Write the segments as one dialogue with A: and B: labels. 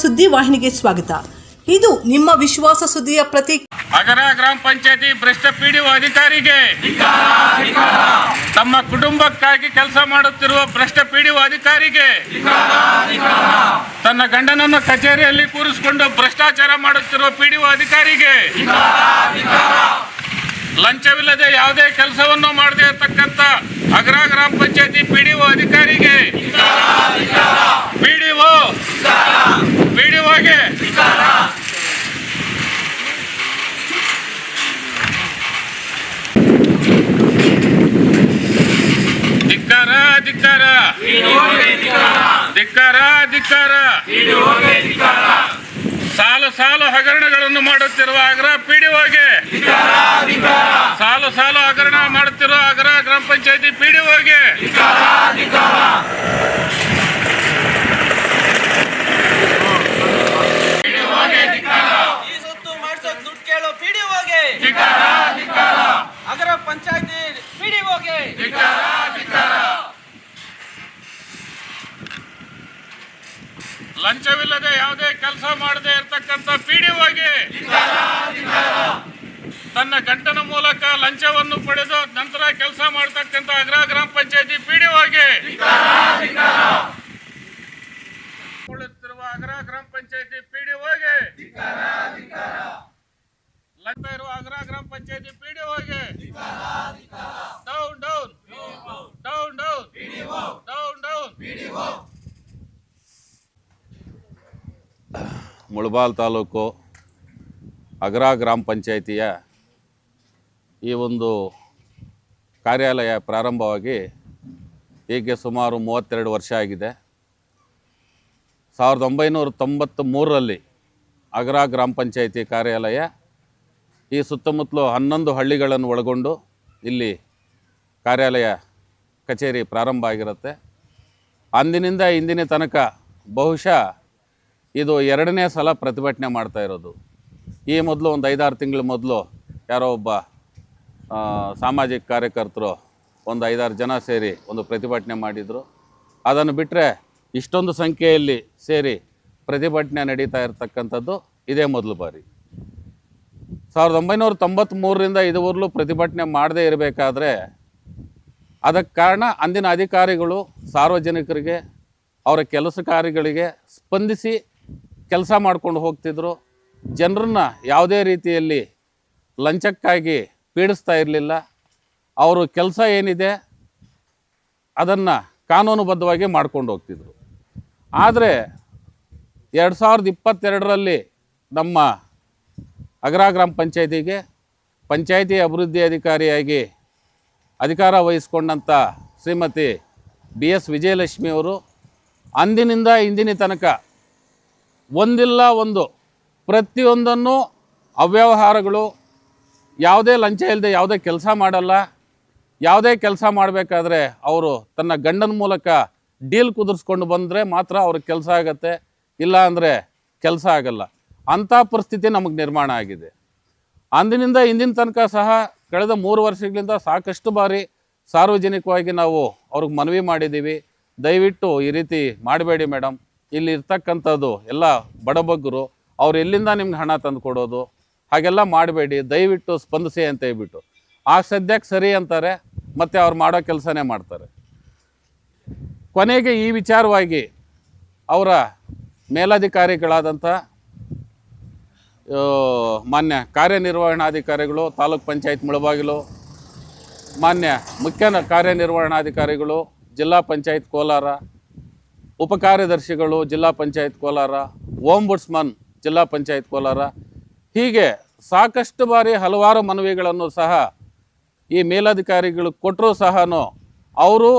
A: ಸುದ್ದಿ ವಾಹಿನಿಗೆ ಸ್ವಾಗತ. ಇದು ನಿಮ್ಮ ವಿಶ್ವಾಸ ಸುದ್ದಿಯ ಪ್ರತಿ
B: ಅಗರ ಗ್ರಾಮ ಪಂಚಾಯತಿ ಭ್ರಷ್ಟ ಪಿಡಿಒ ಅಧಿಕಾರಿಗೆ ತಮ್ಮ ಕುಟುಂಬಕ್ಕಾಗಿ ಕೆಲಸ ಮಾಡುತ್ತಿರುವ ಭ್ರಷ್ಟ ಪಿಡಿಒ ಅಧಿಕಾರಿಗೆ ತನ್ನ ಗಂಡನನ್ನು ಕಚೇರಿಯಲ್ಲಿ ಕೂರಿಸಿಕೊಂಡು ಭ್ರಷ್ಟಾಚಾರ ಮಾಡುತ್ತಿರುವ ಪಿಡಿಒ ಅಧಿಕಾರಿಗೆ ಲಂಚವಿಲ್ಲದೆ ಯಾವುದೇ ಕೆಲಸವನ್ನು ಮಾಡದೇ ಇರತಕ್ಕಂತ ಅಗ್ರ ಗ್ರಾಮ ಪಂಚಾಯತಿ ಪಿಡಿಒ ಅಧಿಕಾರಿಗೆ ಪಿಡಿಒ ಪಿಡಿಒಗೆ ಧಿಕ್ಕಾರ ಧಿಕ್ಕಾರ. ಧಿಕ್ಕಾರ ಧಿಕ್ಕಾರ. ಸಾಲು ಸಾಲು ಹಗರಣಗಳನ್ನು ಮಾಡುತ್ತಿರುವ ಅಗ್ರ ಪಿಡಿಒಗೆ. ಸಾಲು ಸಾಲು ಹಗರಣ ಮಾಡುತ್ತಿರುವ ಅಗ್ರ ಗ್ರಾಮ ಪಂಚಾಯತಿ ಪಿಡಿಒಗೆ.
C: ಅಗರ ಪಂಚಾಯತಿ ಪಿಡಿಒಗೆ.
B: ಲಂಚವಿಲ್ಲದೆ ಯಾವುದೇ ಕೆಲಸ ಮಾಡದೇ ಇರತಕ್ಕಂತ ಪಿಡಿಒಗೆ ತನ್ನ ಗಂಟನ ಮೂಲಕ ಲಂಚವನ್ನು ಪಡೆದು ನಂತರ ಕೆಲಸ ಮಾಡತಕ್ಕಂತ ಅಗ್ರ ಗ್ರಾಮ ಪಂಚಾಯತಿ ಪಿಡಿಒಗೆ ಅಗ್ರ ಗ್ರಾಮ ಪಂಚಾಯತಿ ಪಿಡಿಒಗೆ ಲಂಚ ಇರುವ ಅಗ್ರ ಗ್ರಾಮ ಪಂಚಾಯತಿ ಪಿಡಿಒಗೆ down down down down down down
D: Mulbagal taluk ಅಗ್ರ ಗ್ರಾಮ ಪಂಚಾಯಿತಿಯ ಈ ಒಂದು ಕಾರ್ಯಾಲಯ ಪ್ರಾರಂಭವಾಗಿ ಈಗ ಸುಮಾರು ಮೂವತ್ತೆರಡು ವರ್ಷ ಆಗಿದೆ. ಸಾವಿರದ ಒಂಬೈನೂರ ತೊಂಬತ್ತ ಮೂರರಲ್ಲಿ ಅಗ್ರ ಗ್ರಾಮ ಪಂಚಾಯಿತಿ ಕಾರ್ಯಾಲಯ ಈ ಸುತ್ತಮುತ್ತಲು ಹನ್ನೊಂದು ಹಳ್ಳಿಗಳನ್ನು ಒಳಗೊಂಡು ಇಲ್ಲಿ ಕಾರ್ಯಾಲಯ ಕಚೇರಿ ಪ್ರಾರಂಭ ಆಗಿರುತ್ತೆ. ಅಂದಿನಿಂದ ಇಂದಿನ ತನಕ ಬಹುಶಃ ಇದು ಎರಡನೇ ಸಲ ಪ್ರತಿಭಟನೆ ಮಾಡ್ತಾ ಇರೋದು. ಈ ಮೊದಲು ಒಂದು ಐದಾರು ತಿಂಗಳ ಮೊದಲು ಯಾರೋ ಒಬ್ಬ ಸಾಮಾಜಿಕ ಕಾರ್ಯಕರ್ತರು ಒಂದು ಐದಾರು ಜನ ಸೇರಿ ಒಂದು ಪ್ರತಿಭಟನೆ ಮಾಡಿದರು. ಅದನ್ನು ಬಿಟ್ಟರೆ ಇಷ್ಟೊಂದು ಸಂಖ್ಯೆಯಲ್ಲಿ ಸೇರಿ ಪ್ರತಿಭಟನೆ ನಡೀತಾ ಇರತಕ್ಕಂಥದ್ದು ಇದೇ ಮೊದಲು ಬಾರಿ. ಸಾವಿರದ ಒಂಬೈನೂರ ತೊಂಬತ್ತ್ಮೂರರಿಂದ ಇದುವರೆಗೂ ಪ್ರತಿಭಟನೆ ಮಾಡದೇ ಇರಬೇಕಾದ್ರೆ ಅದಕ್ಕೆ ಕಾರಣ ಅಂದಿನ ಅಧಿಕಾರಿಗಳು ಸಾರ್ವಜನಿಕರಿಗೆ, ಅವರ ಕೆಲಸ ಕಾರ್ಯಗಳಿಗೆ ಸ್ಪಂದಿಸಿ ಕೆಲಸ ಮಾಡ್ಕೊಂಡು ಹೋಗ್ತಿದ್ರು. ಜನರನ್ನ ಯಾವುದೇ ರೀತಿಯಲ್ಲಿ ಲಂಚಕ್ಕಾಗಿ ಪೀಡಿಸ್ತಾ ಇರಲಿಲ್ಲ. ಅವರು ಕೆಲಸ ಏನಿದೆ ಅದನ್ನು ಕಾನೂನುಬದ್ಧವಾಗಿ ಮಾಡ್ಕೊಂಡು ಹೋಗ್ತಿದ್ರು. ಆದರೆ ಎರಡು ಸಾವಿರದ ಇಪ್ಪತ್ತೆರಡರಲ್ಲಿ ನಮ್ಮ ಅಗ್ರ ಗ್ರಾಮ ಪಂಚಾಯತಿಗೆ ಪಂಚಾಯತಿ ಅಭಿವೃದ್ಧಿ ಅಧಿಕಾರಿಯಾಗಿ ಅಧಿಕಾರ ವಹಿಸಿಕೊಂಡಂಥ ಶ್ರೀಮತಿ ಬಿ ಎಸ್ ವಿಜಯಲಕ್ಷ್ಮಿ ಅವರು ಅಂದಿನಿಂದ ಇಂದಿನ ತನಕ ಒಂದಿಲ್ಲ ಒಂದು. ಪ್ರತಿಯೊಂದನ್ನು ಅವ್ಯವಹಾರಗಳು, ಯಾವುದೇ ಲಂಚ ಇಲ್ಲದೆ ಯಾವುದೇ ಕೆಲಸ ಮಾಡಲ್ಲ. ಯಾವುದೇ ಕೆಲಸ ಮಾಡಬೇಕಾದ್ರೆ ಅವರು ತನ್ನ ಗಂಡನ ಮೂಲಕ ಡೀಲ್ ಕುದುರಿಸ್ಕೊಂಡು ಬಂದರೆ ಮಾತ್ರ ಅವ್ರಿಗೆ ಕೆಲಸ ಆಗತ್ತೆ. ಇಲ್ಲ ಅಂದರೆ ಕೆಲಸ ಆಗಲ್ಲ. ಅಂಥ ಪರಿಸ್ಥಿತಿ ನಮಗೆ ನಿರ್ಮಾಣ ಆಗಿದೆ. ಅಂದಿನಿಂದ ಇಂದಿನ ತನಕ ಸಹ ಕಳೆದ ಮೂರು ವರ್ಷಗಳಿಂದ ಸಾಕಷ್ಟು ಬಾರಿ ಸಾರ್ವಜನಿಕವಾಗಿ ನಾವು ಅವ್ರಿಗೆ ಮನವಿ ಮಾಡಿದ್ದೀವಿ. ದಯವಿಟ್ಟು ಈ ರೀತಿ ಮಾಡಬೇಡಿ ಮೇಡಮ್ ಇಲ್ಲಿ ಇರ್ತಕ್ಕಂಥದ್ದು ಎಲ್ಲ ಬಡಬಗ್ಗರು ಅವ್ರು ಎಲ್ಲಿಂದ ನಿಮ್ಗೆ ಹಣ ತಂದು ಕೊಡೋದು? ಹಾಗೆಲ್ಲ ಮಾಡಬೇಡಿ, ದಯವಿಟ್ಟು ಸ್ಪಂದಿಸಿ ಅಂತ ಹೇಳ್ಬಿಟ್ಟು. ಆ ಸದ್ಯಕ್ಕೆ ಸರಿ ಅಂತಾರೆ, ಮತ್ತು ಅವ್ರು ಮಾಡೋ ಕೆಲಸನೇ ಮಾಡ್ತಾರೆ. ಕೊನೆಗೆ ಈ ವಿಚಾರವಾಗಿ ಅವರ ಮೇಲಾಧಿಕಾರಿಗಳಾದಂಥ ಮಾನ್ಯ ಕಾರ್ಯನಿರ್ವಹಣಾಧಿಕಾರಿಗಳು, ತಾಲೂಕ್ ಪಂಚಾಯತ್ ಮುಳಬಾಗಿಲು, ಮಾನ್ಯ ಮುಖ್ಯ ಕಾರ್ಯನಿರ್ವಹಣಾಧಿಕಾರಿಗಳು, ಜಿಲ್ಲಾ ಪಂಚಾಯತ್ ಕೋಲಾರ ಉಪಕಾರ್ಯದರ್ಶಿಗಳು ಜಿಲ್ಲಾ ಪಂಚಾಯತ್ ಕೋಲಾರ ಓಂಬುಡ್ಸ್ಮನ್ ಜಿಲ್ಲಾ ಪಂಚಾಯತ್ ಕೋಲಾರ. ಹೀಗೆ ಸಾಕಷ್ಟು ಬಾರಿ ಹಲವಾರು ಮನವಿಗಳನ್ನು ಸಹ ಈ ಮೇಲಧಿಕಾರಿಗಳು ಕೊಟ್ಟರೂ ಸಹ ಅವರು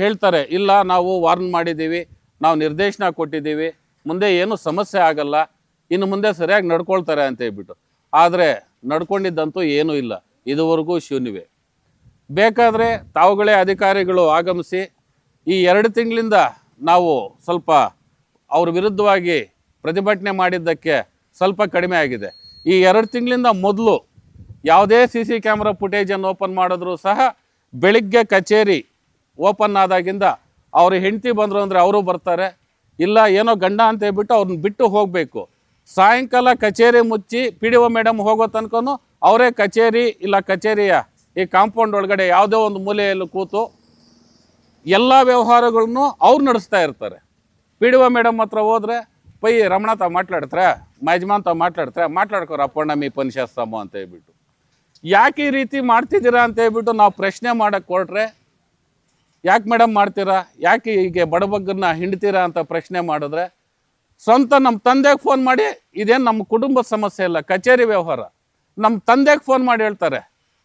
D: ಹೇಳ್ತಾರೆ, ಇಲ್ಲ ನಾವು ವಾರ್ನ್ ಮಾಡಿದ್ದೀವಿ, ನಾವು ನಿರ್ದೇಶನ ಕೊಟ್ಟಿದ್ದೀವಿ, ಮುಂದೆ ಏನು ಸಮಸ್ಯೆ ಆಗಲ್ಲ, ಇನ್ನು ಮುಂದೆ ಸರಿಯಾಗಿ ನಡ್ಕೊಳ್ತಾರೆ ಅಂತ ಹೇಳ್ಬಿಟ್ಟು. ಆದರೆ ನಡ್ಕೊಂಡಿದ್ದಂತೂ ಏನೂ ಇಲ್ಲ, ಇದುವರೆಗೂ ಶೂನ್ಯವೇ. ಬೇಕಾದರೆ ತಾವುಗಳೇ ಅಧಿಕಾರಿಗಳು ಆಗಮಿಸಿ ಈ ಎರಡು ತಿಂಗಳಿಂದ ನಾವು ಸ್ವಲ್ಪ ಅವ್ರ ವಿರುದ್ಧವಾಗಿ ಪ್ರತಿಭಟನೆ ಮಾಡಿದ್ದಕ್ಕೆ ಸ್ವಲ್ಪ ಕಡಿಮೆ ಆಗಿದೆ. ಈ ಎರಡು ತಿಂಗಳಿಂದ ಮೊದಲು ಯಾವುದೇ ಸಿ ಸಿ ಕ್ಯಾಮ್ರಾ ಫುಟೇಜನ್ನು ಓಪನ್ ಮಾಡಿದ್ರೂ ಸಹ ಬೆಳಿಗ್ಗೆ ಕಚೇರಿ ಓಪನ್ ಆದಾಗಿಂದ ಅವ್ರ ಹೆಂಡತಿ ಬಂದರು ಅಂದರೆ ಅವರು ಬರ್ತಾರೆ. ಇಲ್ಲ ಏನೋ ಗಂಡ ಅಂತ ಹೇಳ್ಬಿಟ್ಟು ಅವ್ರನ್ನ ಬಿಟ್ಟು ಹೋಗಬೇಕು. ಸಾಯಂಕಾಲ ಕಚೇರಿ ಮುಚ್ಚಿ ಪಿ ಡಿ ಒ ಮೇಡಮ್ ಹೋಗೋ ತನಕನೂ ಅವರೇ ಕಚೇರಿ ಇಲ್ಲ ಕಚೇರಿಯ ಈ ಕಾಂಪೌಂಡ್ ಒಳಗಡೆ ಯಾವುದೋ ಒಂದು ಮೂಲೆಯಲ್ಲಿ ಕೂತು ಎಲ್ಲ ವ್ಯವಹಾರಗಳನ್ನು ಅವ್ರು ನಡೆಸ್ತಾ ಇರ್ತಾರೆ ಪಿ ಡಿ ಒ ಮೇಡಮ್ ಹತ್ರ ಹೋದ್ರೆ ಪೈ ರಮಣ ತಾವು ಮಾತಾಡ್ತಾರೆ మా ಯಜಮಾನ್ ತಾವು ಮಾತಾಡ್ತಾರೆ ಮಾತಾಡ್ಕೋರ ಅಪ್ಪಣ್ಣ ಮೀ ಪನಿ ಶಾಸ್ತ್ರಮ್ಮ ಅಂತ ಹೇಳ್ಬಿಟ್ಟು ಯಾಕೆ ಈ ರೀತಿ ಮಾಡ್ತಿದ್ದೀರಾ ಅಂತ ಹೇಳ್ಬಿಟ್ಟು ನಾವು ಪ್ರಶ್ನೆ ಮಾಡಕ್ಕೆ ಹೊರಟ್ರೆ ಯಾಕೆ ಮೇಡಮ್ ಮಾಡ್ತೀರಾ ಯಾಕೆ ಹೀಗೆ ಬಡಬಗ್ಗನ್ನ ಹಿಂಡ್ತೀರಾ ಅಂತ ಪ್ರಶ್ನೆ ಮಾಡಿದ್ರೆ ಸ್ವಂತ ನಮ್ಮ ತಂದೆಗೆ ಫೋನ್ ಮಾಡಿ ಇದೇನು ನಮ್ಮ ಕುಟುಂಬದ ಸಮಸ್ಯೆ ಇಲ್ಲ ಕಚೇರಿ ವ್ಯವಹಾರ ನಮ್ಮ ತಂದೆಗೆ ಫೋನ್ ಮಾಡಿ ಹೇಳ್ತಾರೆ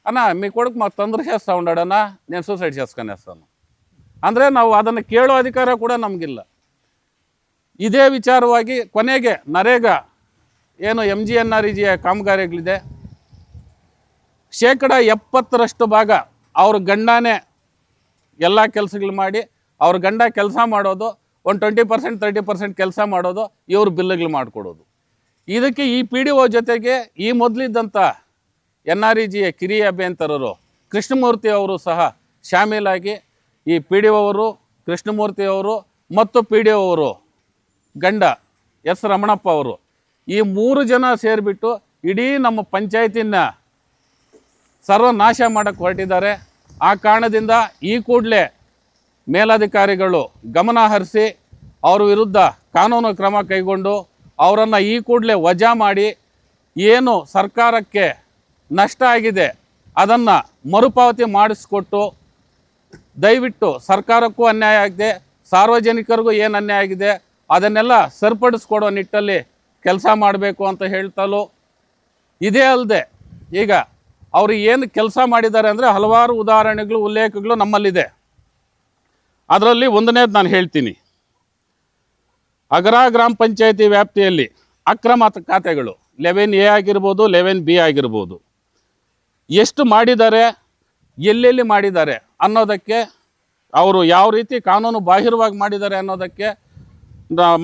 D: ಅಣ್ಣ మీ కొడుకు మాకు తొందర చేస్తూ ఉన్నాడన్నా నేను సూసైడ్ చేసుకునేస్తాను ಅಂದರೆ ನಾವು ಅದನ್ನು ಕೇಳೋ ಅಧಿಕಾರ ಕೂಡ ನಮಗಿಲ್ಲ. ಇದೇ ವಿಚಾರವಾಗಿ ಕೊನೆಗೆ ನರೇಗಾ ಏನು M G N R E ಜಿಯ ಕಾಮಗಾರಿಗಳಿದೆ. ಶೇಕಡ ಎಪ್ಪತ್ತರಷ್ಟು ಭಾಗ ಅವ್ರ ಗಂಡನೇ ಎಲ್ಲ ಕೆಲಸಗಳು ಮಾಡಿ ಅವ್ರ ಗಂಡ ಕೆಲಸ ಮಾಡೋದು, ಒಂದು ಟ್ವೆಂಟಿ ಪರ್ಸೆಂಟ್ ತರ್ಟಿ ಪರ್ಸೆಂಟ್ ಕೆಲಸ ಮಾಡೋದು, ಇವ್ರ ಬಿಲ್ಲುಗಳು ಮಾಡಿಕೊಡೋದು. ಇದಕ್ಕೆ ಈ ಪಿ ಡಿ ಒ ಜೊತೆಗೆ ಈ ಮೊದಲಿದ್ದಂಥ ಎನ್ ಆರ್ ಇ ಜಿಯ ಕಿರಿಯ ಅಭಿಯಂತರರು ಕೃಷ್ಣಮೂರ್ತಿ ಅವರು ಸಹ ಶಾಮೀಲಾಗಿ ಈ ಪಿ ಡಿ ಅವರು, ಕೃಷ್ಣಮೂರ್ತಿ ಅವರು ಮತ್ತು ಪಿ ಡಿ ಅವರು, ಗಂಡ ಎಸ್ ರಮಣಪ್ಪ ಅವರು, ಈ ಮೂರು ಜನ ಸೇರಿಬಿಟ್ಟು ಇಡೀ ನಮ್ಮ ಪಂಚಾಯತಿನ ಸರ್ವನಾಶ ಮಾಡಕ್ಕೆ ಹೊರಟಿದ್ದಾರೆ. ಆ ಕಾರಣದಿಂದ ಈ ಕೂಡಲೇ ಮೇಲಧಿಕಾರಿಗಳು ಗಮನ ಹರಿಸಿ ಅವ್ರ ವಿರುದ್ಧ ಕಾನೂನು ಕ್ರಮ ಕೈಗೊಂಡು ಅವರನ್ನು ಈ ಕೂಡಲೇ ವಜಾ ಮಾಡಿ ಏನು ಸರ್ಕಾರಕ್ಕೆ ನಷ್ಟ ಆಗಿದೆ ಅದನ್ನು ಮರುಪಾವತಿ ಮಾಡಿಸ್ಕೊಟ್ಟು ದಯವಿಟ್ಟು ಸರ್ಕಾರಕ್ಕೂ ಅನ್ಯಾಯ ಆಗಿದೆ, ಸಾರ್ವಜನಿಕರಿಗೂ ಏನು ಅನ್ಯಾಯ ಆಗಿದೆ, ಅದನ್ನೆಲ್ಲ ಸರಿಪಡಿಸ್ಕೊಡೋ ನಿಟ್ಟಲ್ಲಿ ಕೆಲಸ ಮಾಡಬೇಕು ಅಂತ ಹೇಳ್ತಲೂ ಇದೇ ಅಲ್ಲದೆ ಈಗ ಅವರು ಏನು ಕೆಲಸ ಮಾಡಿದ್ದಾರೆ ಅಂದರೆ ಹಲವಾರು ಉದಾಹರಣೆಗಳು, ಉಲ್ಲೇಖಗಳು ನಮ್ಮಲ್ಲಿದೆ. ಅದರಲ್ಲಿ ಒಂದನೇದು ನಾನು ಹೇಳ್ತೀನಿ. ಅಗರ ಗ್ರಾಮ ಪಂಚಾಯತಿ ವ್ಯಾಪ್ತಿಯಲ್ಲಿ ಅಕ್ರಮ ಖಾತೆಗಳು, ಲೆವೆನ್ ಎ ಆಗಿರ್ಬೋದು, ಲೆವೆನ್ ಬಿ ಆಗಿರ್ಬೋದು. ಎಷ್ಟು ಮಾಡಿದ್ದಾರೆ, ಎಲ್ಲೆಲ್ಲಿ ಮಾಡಿದ್ದಾರೆ ಅನ್ನೋದಕ್ಕೆ ಅವರು ಯಾವ ರೀತಿ ಕಾನೂನು ಬಾಹಿರವಾಗಿ ಮಾಡಿದ್ದಾರೆ ಅನ್ನೋದಕ್ಕೆ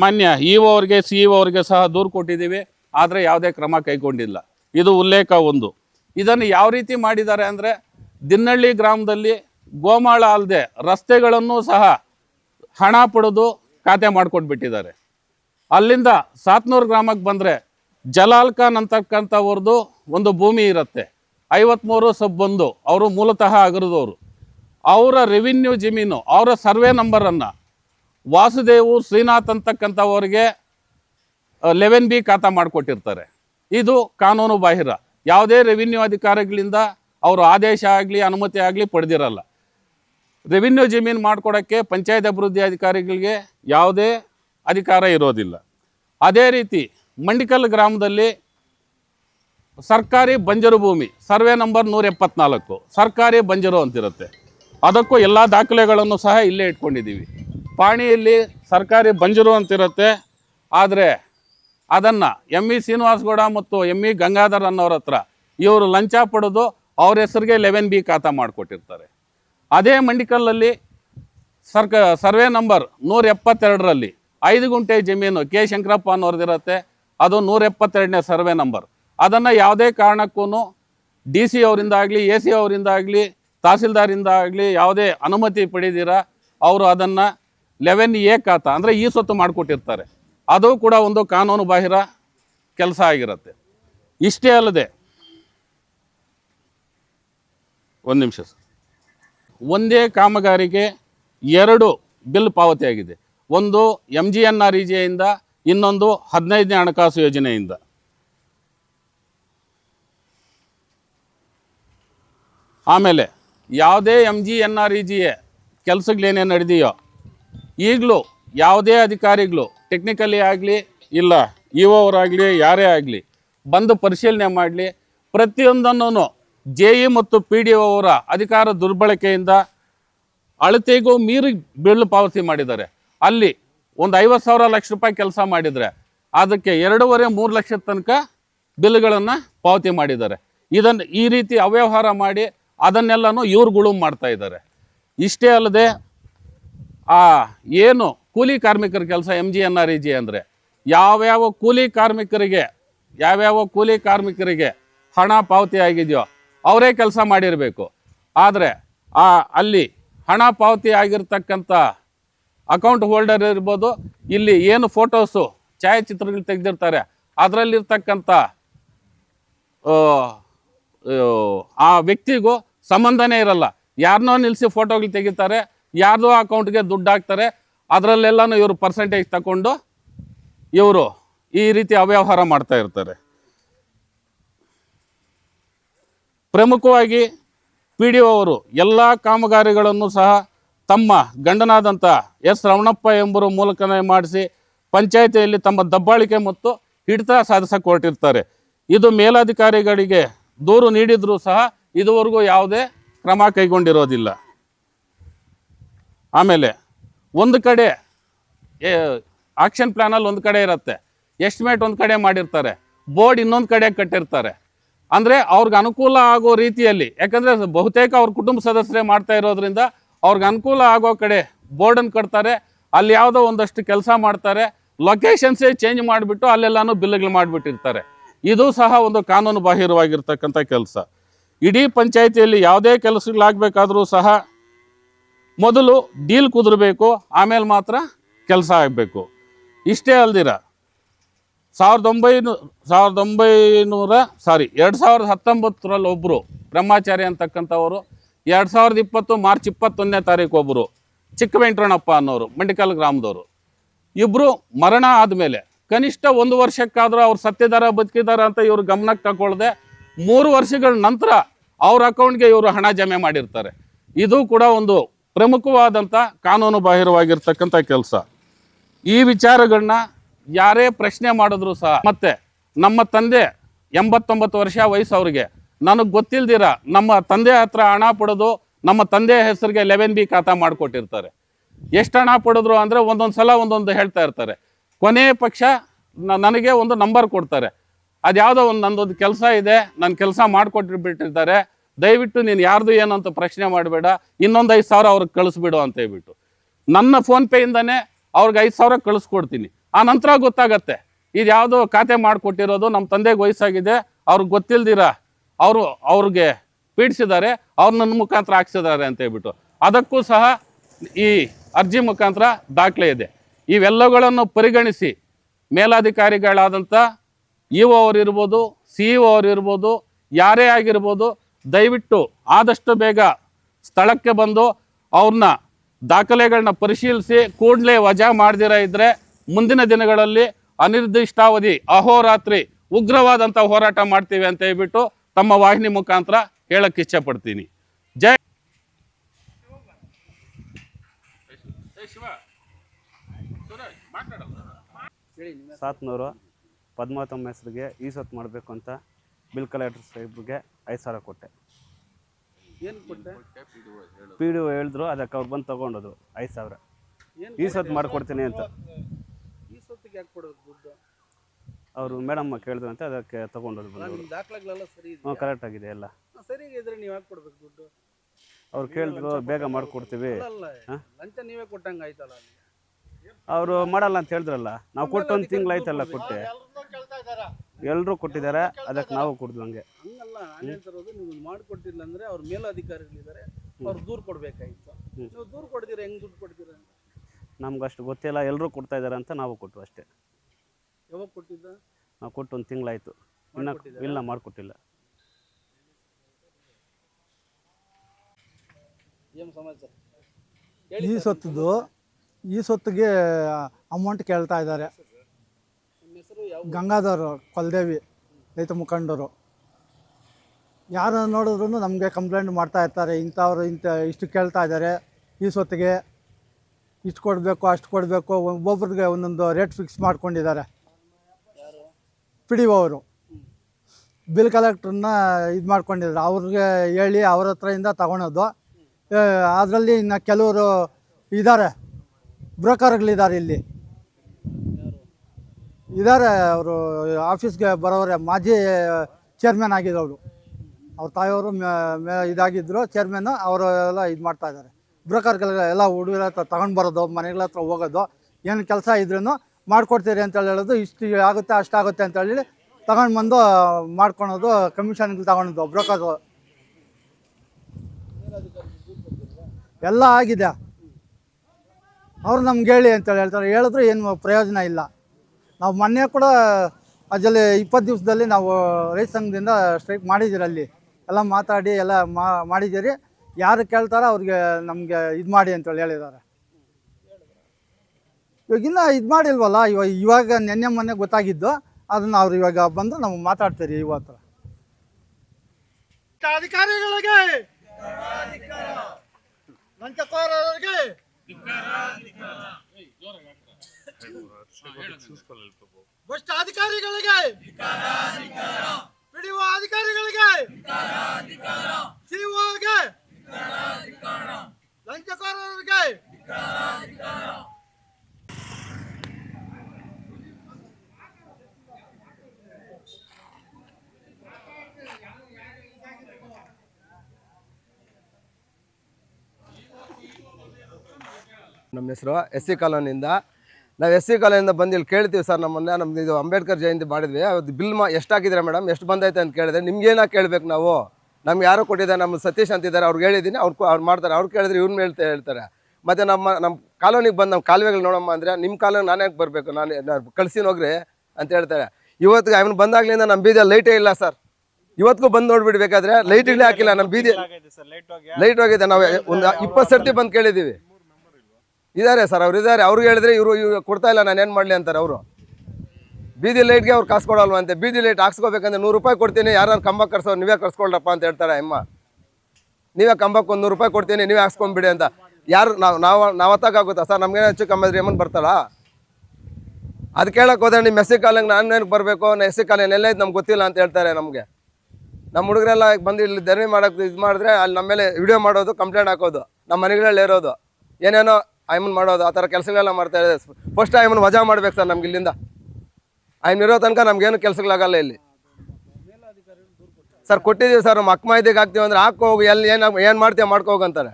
D: ಮಾನ್ಯ ಇ ಒ ಅವ್ರಿಗೆ ಸಿ ಇ ಅವ್ರಿಗೆ ಸಹ ದೂರು ಕೊಟ್ಟಿದ್ದೀವಿ. ಆದರೆ ಯಾವುದೇ ಕ್ರಮ ಕೈಗೊಂಡಿಲ್ಲ. ಇದು ಉಲ್ಲೇಖ ಒಂದು. ಇದನ್ನು ಯಾವ ರೀತಿ ಮಾಡಿದ್ದಾರೆ ಅಂದರೆ ದಿನ್ನಳ್ಳಿ ಗ್ರಾಮದಲ್ಲಿ ಗೋಮಾಳ ಅಲ್ಲದೆ ರಸ್ತೆಗಳನ್ನು ಸಹ ಹಣ ಪಡೆದು ಖಾತೆ ಮಾಡಿಕೊಟ್ಬಿಟ್ಟಿದ್ದಾರೆ ಅಲ್ಲಿಂದ ಸಾತ್ನೂರು ಗ್ರಾಮಕ್ಕೆ ಬಂದರೆ ಜಲಾಲ್ ಖಾನ್ ಅಂತಕ್ಕಂಥವ್ರದ್ದು ಒಂದು ಭೂಮಿ ಇರುತ್ತೆ. ಐವತ್ತ್ಮೂರು ಸಬ್ ಬಂದು ಅವರು ಮೂಲತಃ ಅಗರದವರು ಅವರ ರೆವಿನ್ಯೂ ಜಮೀನು, ಅವರ ಸರ್ವೆ ನಂಬರನ್ನು ವಾಸುದೇವು ಶ್ರೀನಾಥ್ ಅಂತಕ್ಕಂಥವ್ರಿಗೆ ಲೆವೆನ್ ಬಿ ಖಾತಾ ಮಾಡಿಕೊಟ್ಟಿರ್ತಾರೆ. ಇದು ಕಾನೂನು ಬಾಹಿರ. ಯಾವುದೇ ರೆವಿನ್ಯೂ ಅಧಿಕಾರಿಗಳಿಂದ ಅವರು ಆದೇಶ ಆಗಲಿ, ಅನುಮತಿ ಆಗಲಿ ಪಡೆದಿರಲ್ಲ. ರೆವಿನ್ಯೂ ಜಮೀನು ಮಾಡಿಕೊಡೋಕ್ಕೆ ಪಂಚಾಯತ್ ಅಭಿವೃದ್ಧಿ ಅಧಿಕಾರಿಗಳಿಗೆ ಯಾವುದೇ ಅಧಿಕಾರ ಇರೋದಿಲ್ಲ. ಅದೇ ರೀತಿ ಮಂಡಿಕಲ್ ಗ್ರಾಮದಲ್ಲಿ ಸರ್ಕಾರಿ ಬಂಜರು ಭೂಮಿ ಸರ್ವೆ ನಂಬರ್ ನೂರ ಎಪ್ಪತ್ನಾಲ್ಕು. ಸರ್ಕಾರಿ ಬಂಜರು ಅಂತಿರುತ್ತೆ. ಅದಕ್ಕೂ ಎಲ್ಲ ದಾಖಲೆಗಳನ್ನು ಸಹ ಇಲ್ಲೇ ಇಟ್ಕೊಂಡಿದ್ದೀವಿ. ಪಾಣಿಯಲ್ಲಿ ಸರ್ಕಾರಿ ಬಂಜರು ಅಂತಿರುತ್ತೆ. ಆದರೆ ಅದನ್ನು ಎಂ ಇ ಶ್ರೀನಿವಾಸಗೌಡ ಮತ್ತು ಎಂ ಇ ಗಂಗಾಧರ್ ಅನ್ನೋರ ಹತ್ರ ಇವರು ಲಂಚ ಪಡೆದು ಅವ್ರ ಹೆಸರಿಗೆ ಲೆವೆನ್ ಬಿ ಖಾತಾ ಮಾಡಿಕೊಟ್ಟಿರ್ತಾರೆ. ಅದೇ ಮಂಡಿಕಲ್ಲಲ್ಲಿ ಸರ್ಕ, ಸರ್ವೆ ನಂಬರ್ ನೂರ ಎಪ್ಪತ್ತೆರಡರಲ್ಲಿ ಐದು ಗುಂಟೆ ಜಮೀನು ಕೆ ಶಂಕರಪ್ಪ ಅನ್ನೋರ್ದಿರುತ್ತೆ ಅದು ನೂರ ಎಪ್ಪತ್ತೆರಡನೇ ಸರ್ವೆ ನಂಬರ್. ಅದನ್ನು ಯಾವುದೇ ಕಾರಣಕ್ಕೂ ಡಿ ಸಿ ಅವರಿಂದ ಆಗಲಿ ಎ ಸಿ ಅವರಿಂದ ಆಗಲಿ ತಹಸೀಲ್ದಾರಿಂದ ಆಗಲಿ ಯಾವುದೇ ಅನುಮತಿ ಪಡೆದಿರ ಅವರು ಅದನ್ನು ಲೆವೆನ್ ಎ ಖಾತ ಅಂದರೆ ಈ ಸೊತ್ತು ಮಾಡಿಕೊಟ್ಟಿರ್ತಾರೆ. ಅದು ಕೂಡ ಒಂದು ಕಾನೂನು ಬಾಹಿರ ಕೆಲಸ ಆಗಿರುತ್ತೆ. ಇಷ್ಟೇ ಅಲ್ಲದೆ ಒಂದು ನಿಮಿಷ ಸರ್. ಒಂದೇ ಕಾಮಗಾರಿಗೆ ಎರಡು ಬಿಲ್ ಪಾವತಿಯಾಗಿದೆ ಒಂದು M G N R E ಜಿಯಿಂದ ಇನ್ನೊಂದು ಹದಿನೈದನೇ ಹಣಕಾಸು ಯೋಜನೆಯಿಂದ. ಆಮೇಲೆ ಯಾವುದೇ M G N R E G A ಕೆಲಸಗಳೇನೇನು ನಡೆದಿಯೋ, ಈಗಲೂ ಯಾವುದೇ ಅಧಿಕಾರಿಗಳು ಟೆಕ್ನಿಕಲಿ ಆಗಲಿ ಇಲ್ಲ ಇ ಒ ಅವರಾಗಲಿ, ಯಾರೇ ಆಗಲಿ, ಬಂದು ಪರಿಶೀಲನೆ ಮಾಡಲಿ. ಪ್ರತಿಯೊಂದನ್ನು ಜೆ ಇ ಮತ್ತು ಪಿ ಡಿ ಅವರ ಅಧಿಕಾರ ದುರ್ಬಳಕೆಯಿಂದ ಅಳತೆಗೂ ಮೀರಿ ಬಿಲ್ ಪಾವತಿ ಮಾಡಿದ್ದಾರೆ. ಅಲ್ಲಿ ಒಂದು ಐವತ್ತು ಸಾವಿರ ಲಕ್ಷ ರೂಪಾಯಿ ಕೆಲಸ ಮಾಡಿದರೆ ಅದಕ್ಕೆ ಎರಡೂವರೆ ಮೂರು ಲಕ್ಷದ ತನಕ ಬಿಲ್ಗಳನ್ನು ಪಾವತಿ ಮಾಡಿದ್ದಾರೆ. ಇದನ್ನು ಈ ರೀತಿ ಅವ್ಯವಹಾರ ಮಾಡಿ ಅದನ್ನೆಲ್ಲನೂ ಇವ್ರು ಗುಳುಂ ಮಾಡ್ತಾ ಇದ್ದಾರೆ. ಇಷ್ಟೇ ಅಲ್ಲದೆ ಆ ಏನು ಕೂಲಿ ಕಾರ್ಮಿಕರ ಕೆಲಸ M G N R E G ಅಂದರೆ ಯಾವ್ಯಾವ ಕೂಲಿ ಕಾರ್ಮಿಕರಿಗೆ, ಯಾವ್ಯಾವ ಕೂಲಿ ಕಾರ್ಮಿಕರಿಗೆ ಹಣ ಪಾವತಿ ಆಗಿದೆಯೋ ಅವರೇ ಕೆಲಸ ಮಾಡಿರಬೇಕು. ಆದರೆ ಆ ಅಲ್ಲಿ ಹಣ ಪಾವತಿ ಆಗಿರ್ತಕ್ಕಂಥ ಅಕೌಂಟ್ ಹೋಲ್ಡರ್ ಇರ್ಬೋದು, ಇಲ್ಲಿ ಏನು ಫೋಟೋಸು, ಛಾಯಾಚಿತ್ರಗಳು ತೆಗೆದಿರ್ತಾರೆ, ಅದರಲ್ಲಿರ್ತಕ್ಕಂಥ ಆ ವ್ಯಕ್ತಿಗೂ ಸಂಬಂಧನೇ ಇರಲ್ಲ. ಯಾರನ್ನೋ ನಿಲ್ಲಿಸಿ ಫೋಟೋಗಳು ತೆಗಿತಾರೆ, ಯಾರ್ದೋ ಅಕೌಂಟ್ಗೆ ದುಡ್ಡು ಹಾಕ್ತಾರೆ, ಅದರಲ್ಲೆಲ್ಲನೂ ಇವರು ಪರ್ಸೆಂಟೇಜ್ ತಗೊಂಡು ಇವರು ಈ ರೀತಿ ಅವ್ಯವಹಾರ ಮಾಡ್ತಾ ಇರ್ತಾರೆ. ಪ್ರಮುಖವಾಗಿ ಪಿ ಡಿ ಅವರು ಎಲ್ಲ ಕಾಮಗಾರಿಗಳನ್ನು ಸಹ ತಮ್ಮ ಗಂಡನಾದಂಥ ಎಸ್ ರಮಣಪ್ಪ ಎಂಬರು ಮೂಲಕನೇ ಮಾಡಿಸಿ ಪಂಚಾಯಿತಿಯಲ್ಲಿ ತಮ್ಮ ದಬ್ಬಾಳಿಕೆ ಮತ್ತು ಹಿಡಿತ ಸಾಧಿಸಕ್ಕೆ ಹೊರಟಿರ್ತಾರೆ. ಇದು ಮೇಲಾಧಿಕಾರಿಗಳಿಗೆ ದೂರು ನೀಡಿದರೂ ಸಹ ಇದುವರೆಗೂ ಯಾವುದೇ ಕ್ರಮ ಕೈಗೊಂಡಿರೋದಿಲ್ಲ. ಆಮೇಲೆ ಒಂದು ಕಡೆ ಆಕ್ಷನ್ ಪ್ಲ್ಯಾನಲ್ಲಿ ಒಂದು ಕಡೆ ಇರುತ್ತೆ. ಎಸ್ಟಿಮೇಟ್ ಒಂದು ಕಡೆ ಮಾಡಿರ್ತಾರೆ. ಬೋರ್ಡ್ ಇನ್ನೊಂದು ಕಡೆ ಕಟ್ಟಿರ್ತಾರೆ. ಅಂದರೆ ಅವ್ರಿಗೆ ಅನುಕೂಲ ಆಗೋ ರೀತಿಯಲ್ಲಿ, ಯಾಕಂದರೆ ಬಹುತೇಕ ಅವ್ರ ಕುಟುಂಬ ಸದಸ್ಯರೇ ಮಾಡ್ತಾ ಇರೋದ್ರಿಂದ ಅವ್ರಿಗೆ ಅನುಕೂಲ ಆಗೋ ಕಡೆ ಬೋರ್ಡನ್ನು ಕಟ್ತಾರೆ. ಅಲ್ಲಿ ಯಾವುದೋ ಒಂದಷ್ಟು ಕೆಲಸ ಮಾಡ್ತಾರೆ. ಲೊಕೇಶನ್ಸೇ ಚೇಂಜ್ ಮಾಡಿಬಿಟ್ಟು ಅಲ್ಲೆಲ್ಲಾನು ಬಿಲ್ಗಳು ಮಾಡಿಬಿಟ್ಟಿರ್ತಾರೆ. ಇದು ಸಹ ಒಂದು ಕಾನೂನು ಬಾಹಿರವಾಗಿರ್ತಕ್ಕಂಥ ಕೆಲಸ. ಇಡೀ ಪಂಚಾಯಿತಿಯಲ್ಲಿ ಯಾವುದೇ ಕೆಲಸಗಳಾಗಬೇಕಾದರೂ ಸಹ ಮೊದಲು ಡೀಲ್ ಕುದುರಬೇಕು, ಆಮೇಲೆ ಮಾತ್ರ ಕೆಲಸ ಆಗಬೇಕು. ಇಷ್ಟೇ ಅಲ್ದಿರ, ಸಾವಿರದ ಒಂಬೈನೂ, ಸಾವಿರದ ಒಂಬೈನೂರ, ಸಾರಿ, ಎರಡು ಸಾವಿರದ ಹತ್ತೊಂಬತ್ತರಲ್ಲಿ ಒಬ್ಬರು ಬ್ರಹ್ಮಾಚಾರಿ ಅಂತಕ್ಕಂಥವರು, ಎರಡು ಸಾವಿರದ ಇಪ್ಪತ್ತು ಮಾರ್ಚ್ ಇಪ್ಪತ್ತೊಂದನೇ ತಾರೀಕು ಒಬ್ಬರು ಚಿಕ್ಕ ವೆಂಕಟರಣಪ್ಪ ಅನ್ನೋರು, ಮಂಡಿಕಲ್ ಗ್ರಾಮದವರು. ಇಬ್ಬರು ಮರಣ ಆದಮೇಲೆ, ಕನಿಷ್ಠ ಒಂದು ವರ್ಷಕ್ಕಾದರೂ ಅವ್ರು ಸತ್ಯದಾರ, ಬದುಕಿದಾರ ಅಂತ ಇವರು ಗಮನಕ್ಕೆ ತಗೊಳ್ದೆ ಮೂರು ವರ್ಷಗಳ ನಂತರ ಅವ್ರ ಅಕೌಂಟ್ಗೆ ಇವರು ಹಣ ಜಮೆ ಮಾಡಿರ್ತಾರೆ. ಇದು ಕೂಡ ಒಂದು ಪ್ರಮುಖವಾದಂಥ ಕಾನೂನು ಬಾಹಿರವಾಗಿರ್ತಕ್ಕಂಥ ಕೆಲಸ. ಈ ವಿಚಾರಗಳನ್ನ ಯಾರೇ ಪ್ರಶ್ನೆ ಮಾಡಿದ್ರು ಸಹ ಮತ್ತೆ ನಮ್ಮ ತಂದೆ ಎಂಬತ್ತೊಂಬತ್ತು ವರ್ಷ ವಯಸ್ಸು ಅವ್ರಿಗೆ, ನನಗೆ ಗೊತ್ತಿಲ್ದಿರ ನಮ್ಮ ತಂದೆ ಹತ್ರ ಹಣ ಪಡೆದು ನಮ್ಮ ತಂದೆ ಹೆಸರಿಗೆ ಲೆವೆನ್ ಬಿ ಖಾತಾ ಮಾಡಿಕೊಟ್ಟಿರ್ತಾರೆ. ಎಷ್ಟು ಹಣ ಪಡೆದ್ರು ಅಂದರೆ ಒಂದೊಂದು ಸಲ ಒಂದೊಂದು ಹೇಳ್ತಾ ಇರ್ತಾರೆ. ಕೊನೆ ಪಕ್ಷ ನನಗೆ ಒಂದು ನಂಬರ್ ಕೊಡ್ತಾರೆ. ಅದು ಯಾವುದೋ ಒಂದು ನಂದೊಂದು ಕೆಲಸ ಇದೆ ನನ್ನ ಕೆಲಸ ಮಾಡಿಕೊಟ್ಟಿರ್ಬಿಟ್ಟಿರ್ತಾರೆ ದಯವಿಟ್ಟು ನೀನು ಯಾರ್ದು ಏನು ಅಂತ ಪ್ರಶ್ನೆ ಮಾಡಬೇಡ, ಇನ್ನೊಂದು ಐದು ಸಾವಿರ ಅವ್ರಿಗೆ ಕಳಿಸ್ಬಿಡು ಅಂತ ಹೇಳ್ಬಿಟ್ಟು. ನನ್ನ ಫೋನ್ ಪೇಯಿಂದನೇ ಅವ್ರಿಗೆ ಐದು ಸಾವಿರ ಕಳಿಸ್ಕೊಡ್ತೀನಿ. ಆ ನಂತರ ಗೊತ್ತಾಗತ್ತೆ, ಇದು ಯಾವುದೋ ಖಾತೆ ಮಾಡಿಕೊಟ್ಟಿರೋದು ನಮ್ಮ ತಂದೆಗೆ ವಯಸ್ಸಾಗಿದೆ, ಅವ್ರಿಗೆ ಗೊತ್ತಿಲ್ದಿರ ಅವರು ಅವ್ರಿಗೆ ಪೀಡಿಸಿದ್ದಾರೆ, ಅವ್ರು ನನ್ನ ಮುಖಾಂತರ ಹಾಕ್ಸಿದ್ದಾರೆ ಅಂತ ಹೇಳ್ಬಿಟ್ಟು. ಅದಕ್ಕೂ ಸಹ ಈ ಅರ್ಜಿ ಮುಖಾಂತರ ದಾಖಲೆ ಇದೆ. ಇವೆಲ್ಲಗಳನ್ನು ಪರಿಗಣಿಸಿ ಮೇಲಾಧಿಕಾರಿಗಳಾದಂಥ ಇ ಒ ಅವರಿರ್ಬೋದು ಸಿ ಇ ಅವರಿರ್ಬೋದು ಯಾರೇ ಆಗಿರ್ಬೋದು ದಯವಿಟ್ಟು ಆದಷ್ಟು ಬೇಗ ಸ್ಥಳಕ್ಕೆ ಬಂದು ಅವ್ರನ್ನ ದಾಖಲೆಗಳನ್ನ ಪರಿಶೀಲಿಸಿ ಕೂಡಲೇ ವಜಾ ಮಾಡದಿರ ಇದ್ದರೆ ಮುಂದಿನ ದಿನಗಳಲ್ಲಿ ಅನಿರ್ದಿಷ್ಟಾವಧಿ ಅಹೋರಾತ್ರಿ ಉಗ್ರವಾದಂಥ ಹೋರಾಟ ಮಾಡ್ತೀವಿ ಅಂತ ಹೇಳ್ಬಿಟ್ಟು ತಮ್ಮ ವಾಹಿನಿ ಮುಖಾಂತರ ಹೇಳಕ್ಕೆ ಇಷ್ಟಪಡ್ತೀನಿ ಜೈ
E: ಸಾತ್ನೂರು. ಪದ್ಮಾವತಮ್ಮ ಹೆಸರಿಗೆ ಈ ಸೊತ್ತು ಮಾಡಬೇಕು ಅಂತ ಬಿಲ್ ಕಲೆಕ್ಟರ್ ಸಾಹೇಬ್ರಿಗೆ ಐದು ಸಾವಿರ ಕೊಟ್ಟೆ. ಪಿ ಡಿ ಒ ಹೇಳಿದ್ರು ಅದಕ್ಕೆ ಅವ್ರು ಬಂದು ತೊಗೊಂಡೋದ್ರು ಐದು ಸಾವಿರ. ಈ ಸೊತ್ತು ಮಾಡಿಕೊಡ್ತೀನಿ ಅಂತ.
C: ಈ ಸೊತ್ತಿಗೆ ಯಾಕೆ ಕೊಡೋದು ದುಡ್ಡು?
E: ಅವರು ಮೇಡಮ್ಮ ಕೇಳಿದ್ರು ಅಂತ ಅದಕ್ಕೆ
C: ದಾಖಲೆಗಳೆಲ್ಲ ಸರಿ ಇದೆ
E: ಹ್ಞೂ ಕರೆಕ್ಟ್ ಆಗಿದೆ ಎಲ್ಲ.
C: ಸರಿ ಇದ್ರೆ ನೀವು ಯಾಕೆ ಕೊಡ್ಬೇಕು ದುಡ್ಡು?
E: ಅವ್ರು ಕೇಳಿದ್ರು ಬೇಗ ಮಾಡಿಕೊಡ್ತೀವಿ.
C: ಅಲ್ಲ ಲಂಚ ನೀವೇ ಕೊಟ್ಟಂಗೆ ಆಯ್ತಲ್ಲ ಅಲ್ಲಿ
E: ಅವರು ಮಾಡಲ್ಲ ಅಂತ ಹೇಳಿದ್ರಲ್ಲ ನಾವು ಕೊಟ್ಟು ಒಂದು ತಿಂಗಳಾಯ್ತಲ್ಲ ಕೊಟ್ಟೆ. ಎಲ್ಲರೂ ಕೊಟ್ಟಿದ್ದಾರೆ ಅದಕ್ಕೆ ನಾವು ಕೊಡ್ದು ಹಂಗೆ.
C: ಹಂಗಲ್ಲ ನಾನು ಹೇಳ್ತಿರೋದು ನೀವು ಮಾಡಿಕೊಟ್ಟಿಲ್ಲ ಅಂದ್ರೆ ಅವ್ರ ಮೇಲಧಿಕಾರಿಗಳಿದ್ದಾರೆ ಅವ್ರು ದೂರು ಕೊಡ್ಬೇಕಾಗಿತ್ತು ನೀವು ದೂರು ಕೊಡ್ತೀರಾ ಹೆಂಗ್ ದುಡ್ಡು ಕೊಡ್ತೀರಾ
E: ನಮ್ಗೆ ಅಷ್ಟು ಗೊತ್ತಿಲ್ಲ ಎಲ್ಲರೂ ಕೊಡ್ತಾ ಇದ್ದಾರೆ ಅಂತ ನಾವು ಕೊಟ್ಟು ಅಷ್ಟೇ.
C: ಯಾವಾಗ ಕೊಟ್ಟಿದ್ದ?
E: ನಾವು ಕೊಟ್ಟು ಒಂದು ತಿಂಗಳಾಯ್ತು. ಇನ್ನು ಇಲ್ಲ ಮಾಡಿಕೊಟ್ಟಿಲ್ಲ.
C: ಏನು ಸಮಾಚಾರ?
F: ಈ ಸೊತ್ತದು ಈ ಸೊತ್ತಿಗೆ ಅಮೌಂಟ್ ಕೇಳ್ತಾ ಇದ್ದಾರೆ. ಗಂಗಾಧರ್ ಕೊಲ್ದೇವಿ, ರೈತ ಮುಖಂಡರು. ಯಾರು ನೋಡಿದ್ರು ನಮಗೆ ಕಂಪ್ಲೇಂಟ್ ಮಾಡ್ತಾ ಇರ್ತಾರೆ. ಇಂಥವ್ರು ಇಂಥ ಇಷ್ಟು ಕೇಳ್ತಾ ಇದ್ದಾರೆ. ಈ ಸೊತ್ತಿಗೆ ಇಷ್ಟು ಕೊಡಬೇಕು, ಅಷ್ಟು ಕೊಡಬೇಕು, ಒಬ್ಬೊಬ್ರಿಗೆ ಒಂದೊಂದು ರೇಟ್ ಫಿಕ್ಸ್ ಮಾಡ್ಕೊಂಡಿದ್ದಾರೆ. ಪಿ ಡಿ ಅವರು. ಬಿಲ್ ಕಲೆಕ್ಟ್ರನ್ನ ಇದು ಮಾಡ್ಕೊಂಡಿದ್ದಾರೆ. ಅವ್ರಿಗೆ ಹೇಳಿ ಅವ್ರ ಹತ್ರದಿಂದ ತಗೊಳೋದು. ಅದರಲ್ಲಿ ಇನ್ನು ಕೆಲವರು ಇದ್ದಾರೆ ಬ್ರೋಕರ್ಗಳಿದ್ದಾರೆ ಇಲ್ಲಿ. ಇದ್ದಾರೆ ಅವರು ಆಫೀಸ್ಗೆ ಬರೋರೆ ಮಾಜಿ ಚೇರ್ಮನ್ ಆಗಿದ್ದವರು ಅವ್ರ. ತಾಯಿಯವರು ಮೇ ಇದಾಗಿದ್ದರು ಚೇರ್ಮನ್ ಅವರು ಎಲ್ಲ ಇದು ಮಾಡ್ತಾ ಇದ್ದಾರೆ ಎಲ್ಲ ಹುಡುಗರ ಹತ್ರ ತಗೊಂಡು ಬರೋದು, ಮನೆಗಳ ಹತ್ರ ಹೋಗೋದು, ಏನು ಕೆಲಸ ಇದ್ರೂ ಮಾಡ್ಕೊಡ್ತೀರಿ ಅಂತೇಳಿ ಹೇಳೋದು, ಇಷ್ಟು ಆಗುತ್ತೆ ಅಷ್ಟಾಗುತ್ತೆ ಅಂತೇಳಿ ತಗೊಂಡು ಬಂದು ಮಾಡ್ಕೊಳೋದು ಕಮಿಷನ್ಗಳು ತಗೊಳೋದು ಬ್ರೋಕರು. ಎಲ್ಲ ಆಗಿದೆ. ಅವ್ರು ನಮ್ಗೆ ಹೇಳಿ ಅಂತೇಳಿ ಹೇಳ್ತಾರೆ. ಹೇಳಿದ್ರು ಏನು ಪ್ರಯೋಜನ ಇಲ್ಲ. ನಾವು ಮೊನ್ನೆ ಕೂಡ ಅದರಲ್ಲಿ ಇಪ್ಪತ್ತು ದಿವಸದಲ್ಲಿ ನಾವು ರೈತ ಸಂಘದಿಂದ ಸ್ಟ್ರೈಕ್ ಮಾಡಿದ್ದೀರಿ ಅಲ್ಲಿ. ಎಲ್ಲ ಮಾತಾಡಿ, ಎಲ್ಲ ಮಾಡಿದ್ದೀರಿ. ಯಾರು ಕೇಳ್ತಾರೋ ಅವ್ರಿಗೆ ನಮಗೆ ಇದು ಮಾಡಿ ಅಂತೇಳಿ ಹೇಳಿದ್ದಾರೆ. ಇನ್ನೂ ಇದು ಮಾಡಿಲ್ವಲ್ಲ ಇವಾಗ ಇವಾಗ ನೆನ್ನೆ ಮೊನ್ನೆ ಗೊತ್ತಾಗಿದ್ದು. ಅದನ್ನು ಅವ್ರು ಇವಾಗ ಬಂದು ನಾವು ಮಾತಾಡ್ತೀರಿ ಇವತ್ತು
G: ಅಧಿಕಾರಿಗಳಿಗೆ! ಲಂಚಕೋರರಿಗೆ ಭ್ರಷ್ಟ ಅಧಿಕಾರಿಗಳಿಗೆ ಪಿಡಿಒ ಅಧಿಕಾರಿಗಳಿಗೆ! ಸಿಒಗೆ ಲಂಚಕೋರರಿಗೆ!
H: ನಮ್ಮ ಹೆಸರು ಎಸ್ ಸಿ ಕಾಲೋನಿಯಿಂದ ನಾವು ಎಸ್ ಸಿ ಕಾಲೇಜಿಂದ ಬಂದು ಇಲ್ಲಿ ಕೇಳ್ತೀವಿ ಸರ್ ನಮ್ಮನ್ನ ನಮ್ದು ಇದು ಅಂಬೇಡ್ಕರ್ ಜಯಂತಿ ಮಾಡಿದ್ವಿ. ಅದು ಬಿಲ್ ಮಾ ಎಷ್ಟು ಹಾಕಿದ್ರೆ ಮೇಡಮ್? ಎಷ್ಟು ಬಂದೈತೆ ಅಂತ ಕೇಳಿದ್ರೆ ನಿಮ್ಗೇನ ಕೇಳಬೇಕು ನಾವು? ನಮ್ಗೆ ಯಾರು ಕೊಟ್ಟಿದ್ದಾರೆ ನಮ್ಮ ಸತೀಶ್ ಅಂತಿದ್ದಾರೆ ಅವ್ರಿಗೆ ಹೇಳಿದ್ದೀನಿ ಅವ್ರು ಅವ್ರು ಮಾಡ್ತಾರೆ. ಅವ್ರು ಕೇಳಿದ್ರೆ ಇವ್ನು ಹೇಳ್ತಾ ಹೇಳ್ತಾರೆ. ಮತ್ತು ನಮ್ಮ ನಮ್ಮ ಕಾಲೋನಿಗೆ ಬಂದು ನಮ್ಮ ಕಾಲುವೆಗಳು ನೋಡಮ್ಮ ಅಂದರೆ ನಿಮ್ಮ ಕಾಲೋನಿ ನಾನೇ ಬರಬೇಕು? ನಾನು ಕಳ್ಸಿನ ಹೋಗ್ರಿ ಅಂತ ಹೇಳ್ತಾರೆ. ಇವತ್ತಿಗೆ ಅವನು ಬಂದಾಗ್ಲಿಂದ ನಮ್ಮ ಬೀದಿ ಲೈಟೇ ಇಲ್ಲ ಸರ್. ಇವತ್ತಿಗೂ ಬಂದು ನೋಡ್ಬಿಡ್ಬೇಕಾದ್ರೆ ಇಲ್ಲೇ ಹಾಕಿಲ್ಲ ನಮ್ಮ ಬೀದಿ ಲೈಟ್ ಹೋಗಿದೆ ನಾವು ಒಂದು ಇಪ್ಪತ್ತು ಸರ್ತಿ ಬಂದು ಕೇಳಿದ್ದೀವಿ ಇದ್ದಾರೆ ಸರ್, ಅವ್ರು ಇದ್ದಾರೆ ಅವ್ರಿಗೆ ಹೇಳಿದ್ರೆ ಇವರು ಇವ್ರು ಕೊಡ್ತಾ ಇಲ್ಲ, ನಾನು ಏನು ಮಾಡಲಿ ಅಂತಾರೆ ಅವರು. ಬೀದಿ ಲೈಟ್ಗೆ ಅವ್ರು ಕಾಸು ಕೊಡಲ್ವಂತೆ. ಬೀದಿ ಲೈಟ್ ಹಾಕ್ಸ್ಕೋಬೇಕಂದ್ರೆ ನೂರು ರೂಪಾಯಿ ಕೊಡ್ತೀನಿ ಯಾರು ಕಂಬ ಕರ್ಸೋ ನೀವೇ ಕರ್ಸ್ಕೊಳ್ರಪ್ಪ ಅಂತ ಹೇಳ್ತಾರೆ ಅಮ್ಮ. ನೀವೇ ಕಂಬಕ್ಕೆ ಒಂದು ನೂರು ರೂಪಾಯಿ ಕೊಡ್ತೀನಿ, ನೀವೇ ಹಾಕ್ಸ್ಕೊಂಬಿಡಿ ಅಂತ. ಯಾರು ನಾವು ನಾವು ನಾವು ಹೊತ್ತಾಗುತ್ತಾ ಸರ್? ನಮ್ಗೇನು ಹೆಚ್ಚು ಕಮ್ಮಿ ಅಮ್ಮನ್ ಬರ್ತಲ್ಲ ಅದು ಕೇಳಕ್ಕೆ ಹೋದ್ರೆ ನಿಮ್ಮ ಎಸ್ ಕಾಲಂಗೆ ನಾನು ಏನಕ್ಕೆ ಬರಬೇಕು? ನಾನು ಎಸ್ ಸಿ ಎಲ್ಲ ನಮ್ಗೆ ಗೊತ್ತಿಲ್ಲ ಅಂತ ಹೇಳ್ತಾರೆ ನಮಗೆ. ನಮ್ಮ ಹುಡುಗರೆಲ್ಲ ಬಂದು ಇಲ್ಲಿ ಧರಣಿ ಮಾಡೋಕ್ಕೆ ಇದು ಮಾಡಿದ್ರೆ ಅಲ್ಲಿ ನಮ್ಮ ಮೇಲೆ ವಿಡಿಯೋ ಮಾಡೋದು, ಕಂಪ್ಲೇಂಟ್ ಹಾಕೋದು ನಮ್ಮ ಮನೆಗಳಲ್ಲಿ ಇರೋದು. ಏನೇನೋ ಆಯ್ಮನ್ ಮಾಡೋದು ಆ ಥರ ಕೆಲಸಗಳೆಲ್ಲ ಮಾಡ್ತಾ ಇದೆ ಫಸ್ಟ್ ಆಯ್ಮನ್ ವಜಾ ಮಾಡ್ಬೇಕು ಸರ್ ನಮ್ಗೆ ಇಲ್ಲಿಂದ. ಐಮನ್ ಇರೋ ತನಕ ನಮ್ಗೇನು ಕೆಲಸಗಳಾಗಲ್ಲ ಇಲ್ಲಿ. ಸರ್ ಕೊಟ್ಟಿದ್ದೀವಿ ಸರ್, ನಮ್ಮ ಅಕ್ಕ ಮಾಹಿತಿಗೆ ಹಾಕ್ತೀವಿ ಅಂದ್ರೆ ಹಾಕೋ ಹೋಗಿ, ಎಲ್ಲಿ ಏನು ಏನು ಮಾಡ್ತೀವಿ ಮಾಡ್ಕೋ ಹೋಗು ಅಂತಾರೆ.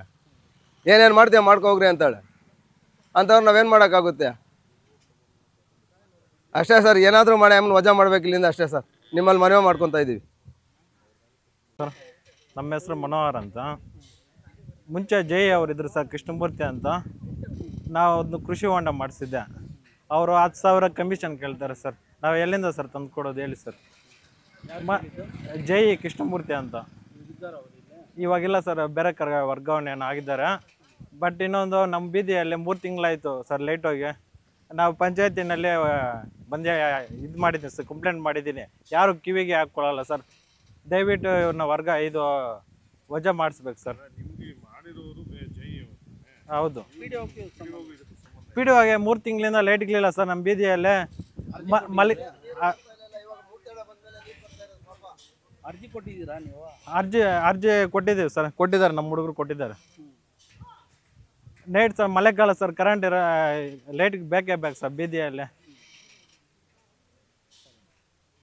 H: ಏನೇನು ಮಾಡ್ತೀವಿ ಮಾಡ್ಕೋ ಹೋಗ್ರಿ ಅಂತಾಳೆ. ಅಂಥವ್ರು ನಾವೇನು ಮಾಡೋಕ್ಕಾಗುತ್ತೆ? ಅಷ್ಟೇ ಸರ್, ಏನಾದರೂ ಮಾಡಿ ಆಮೇಲೆ ವಜಾ ಮಾಡ್ಬೇಕು ಇಲ್ಲಿಂದ ಅಷ್ಟೇ ಸರ್. ನಿಮ್ಮಲ್ಲಿ ಮನವಿ ಮಾಡ್ಕೊತಾ ಇದ್ದೀವಿ ಸರ್,
I: ನಮ್ಮ ಹೆಸರು ಮನೋಹರ್ ಅಂತ. ಮುಂಚೆ ಜೈ ಅವರಿದ್ರು ಸರ್, ಕೃಷ್ಣಮೂರ್ತಿ ಅಂತ. ನಾವು ಒಂದು ಕೃಷಿ ಹೊಂಡ ಮಾಡಿಸಿದ್ದೆ. ಅವರು ಹತ್ತು ಸಾವಿರ ಕಮಿಷನ್ ಕೇಳ್ತಾರೆ ಸರ್. ನಾವು ಎಲ್ಲಿಂದ ಸರ್ ತಂದು ಕೊಡೋದು ಹೇಳಿ ಸರ್. ಮ, ಜೈ ಕೃಷ್ಣಮೂರ್ತಿ ಅಂತ. ಇವಾಗಿಲ್ಲ ಸರ್, ಬೇರೆ ಕರ್ ವರ್ಗಾವಣೆಯನ್ನು ಆಗಿದ್ದಾರೆ. ಬಟ್ ಇನ್ನೊಂದು ನಮ್ಮ ಬೀದಿಯಲ್ಲಿ ಮೂರು ತಿಂಗಳಾಯಿತು ಸರ್ ಲೇಟ್ ಹೋಗಿ ನಾವು ಪಂಚಾಯತಿನಲ್ಲಿ ಬಂದೆ ಇದು ಮಾಡಿದ್ದೀನಿ ಸರ್ ಕಂಪ್ಲೇಂಟ್ ಮಾಡಿದ್ದೀನಿ. ಯಾರು ಕಿವಿಗೆ ಹಾಕ್ಕೊಳ್ಳಲ್ಲ ಸರ್. ದಯವಿಟ್ಟು ಇವ್ರನ್ನ ವರ್ಗ ಇದು ವಜಾ ಮಾಡಿಸ್ಬೇಕು ಸರ್. ಹೌದು. ಪಿ ಡಿ ಒಗೆ ಮೂರು ತಿಂಗಳಿಂದ ಲೈಟ್ಗಳಿಲ್ಲ ಸರ್ ನಮ್ಮ ಬೀದಿಯಲ್ಲೇ. ಮಲಿ
C: ಅರ್ಜಿ ಕೊಟ್ಟಿದ್ದೀರಾ ನೀವು?
I: ಅರ್ಜಿ ಅರ್ಜಿ ಕೊಟ್ಟಿದ್ದೀವಿ ಸರ್ ಕೊಟ್ಟಿದ್ದಾರೆ ನಮ್ಮ ಹುಡುಗರು ಕೊಟ್ಟಿದ್ದಾರೆ. ನೈಟ್ ಸರ್ ಮಳೆಗಾಲ ಸರ್ ಕರೆಂಟ್ ಇರೋ ಲೈಟ್ಗೆ ಬೇಕೇ ಬೇಕು ಸರ್ ಬೀದಿಯಲ್ಲಿ.